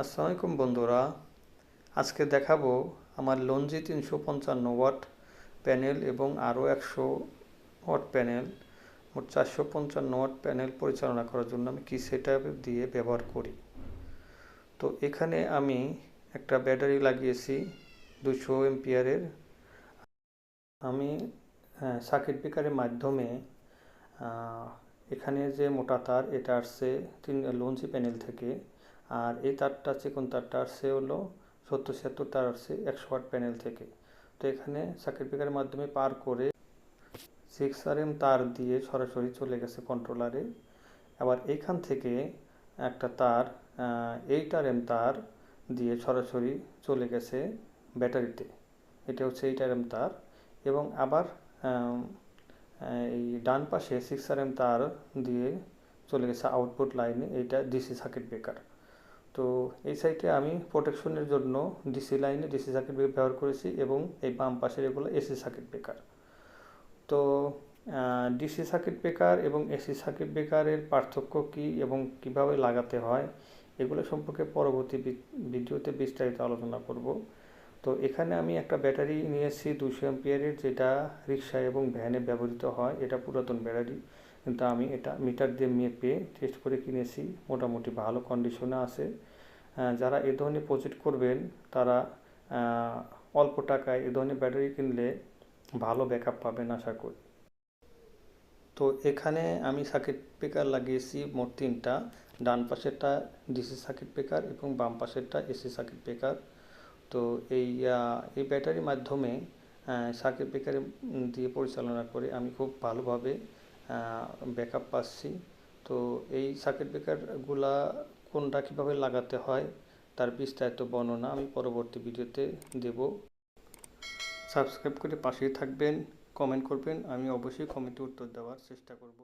আসসালামু আলাইকুম বন্ধুরা। আজকে দেখাবো আমার লঞ্জি তিনশো পঞ্চান্ন ওয়াট প্যানেল এবং আরও একশো ওয়াট প্যানেল। মোট চারশো পঞ্চান্ন ওয়াট প্যানেল পরিচালনা করার জন্য আমি কি সেট দিয়ে ব্যবহার করি? তো এখানে আমি একটা ব্যাটারি লাগিয়েছি দুশো এমপিয়ারের আমি সার্কিট ব্রেকারের মাধ্যমে এখানে যে মোটা তার এটা আসছে তিন লঞ্চি প্যানেল থেকে। আর এই তারটা চিকন তারটা? আসছে হলো সত্তর ছিয়াত্তর, তার আসছে একশো ওয়াট প্যানেল থেকে। তো এখানে সার্কিট ব্রেকারের মাধ্যমে পার করে সিক্স আর এম তার দিয়ে সরাসরি চলে গেছে কন্ট্রোলারে আবার এইখান থেকে একটা তার এইট আর এম তার দিয়ে সরাসরি চলে গেছে ব্যাটারিতে এটা হচ্ছে এইট আর এম তার এবং আবার এই ডান পাশে সিক্স আর এম তার দিয়ে চলে গেছে আউটপুট লাইনে এইটা ডিসি সার্কিট ব্রেকার তো এই সাইটে আমি প্রোটেকশনের জন্য ডিসি লাইনে ডিসি সার্কিট ব্রেকার ব্যবহার করেছি এবং এই বাম পাশের এগুলো এসি সার্কিট ব্রেকার তো ডিসি সার্কিট ব্রেকার এবং এসি সার্কিট ব্রেকারের পার্থক্য কী এবং কীভাবে লাগাতে হয়, এগুলো সম্পর্কে পরবর্তী ভিডিওতে বিস্তারিত আলোচনা করব। তো এখানে আমি একটা ব্যাটারি নিয়েছি দুশো এমপিয়ারের যেটা রিক্সা এবং ভ্যানে ব্যবহৃত হয়, এটা পুরাতন ব্যাটারি। কিন্তু আমি এটা মিটার দিয়ে মেপে টেস্ট করে কিনেছি। মোটামুটি ভালো কন্ডিশনে আছে। যারা এ ধরনের প্রজেক্ট করবেন, তারা অল্প টাকায় এ ধরনের ব্যাটারি কিনলে ভালো ব্যাকআপ পাবেন আশা করি। তো এখানে আমি সার্কিট ব্রেকার লাগিয়েছি মোট তিনটা। ডান পাশেরটা ডিসি সার্কিট ব্রেকার এবং বাম পাশেরটা এসি সার্কিট ব্রেকার তো এই এই ব্যাটারির মাধ্যমে সার্কিট ব্রেকার দিয়ে পরিচালনা করে আমি খুব ভালোভাবে ব্যাকআপ পাচ্ছি। তো এই সার্কিট ব্রেকারগুলা কোনটা কীভাবে লাগাতে হয়, তার বিস্তারিত বর্ণনা আমি পরবর্তী ভিডিওতে দেব। সাবস্ক্রাইব করে পাশেই থাকবেন কমেন্ট করবেন, আমি অবশ্যই কমেন্টে উত্তর দেওয়ার চেষ্টা করব।